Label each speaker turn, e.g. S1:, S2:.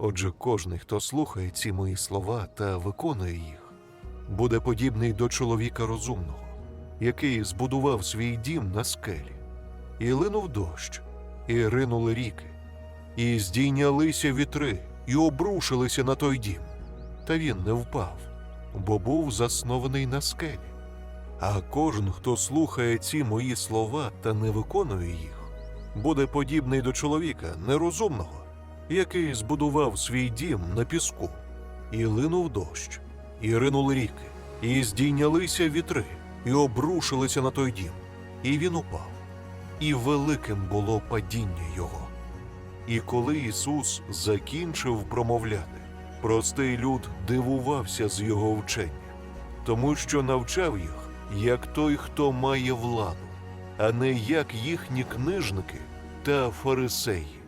S1: Отже, кожний, хто слухає ці мої слова та виконує їх, буде подібний до чоловіка розумного, який збудував свій дім на скелі, і линув дощ, і ринули ріки, і здійнялися вітри, і обрушилися на той дім. Та він не впав, бо був заснований на скелі. А кожен, хто слухає ці мої слова та не виконує їх, буде подібний до чоловіка нерозумного, який збудував свій дім на піску, і линув дощ, і ринули ріки, і здійнялися вітри, і обрушилися на той дім, і він упав, і великим було падіння його. І коли Ісус закінчив промовляти, простий люд дивувався з його вчення, тому що навчав їх, як той, хто має владу, а не як їхні книжники та фарисеї.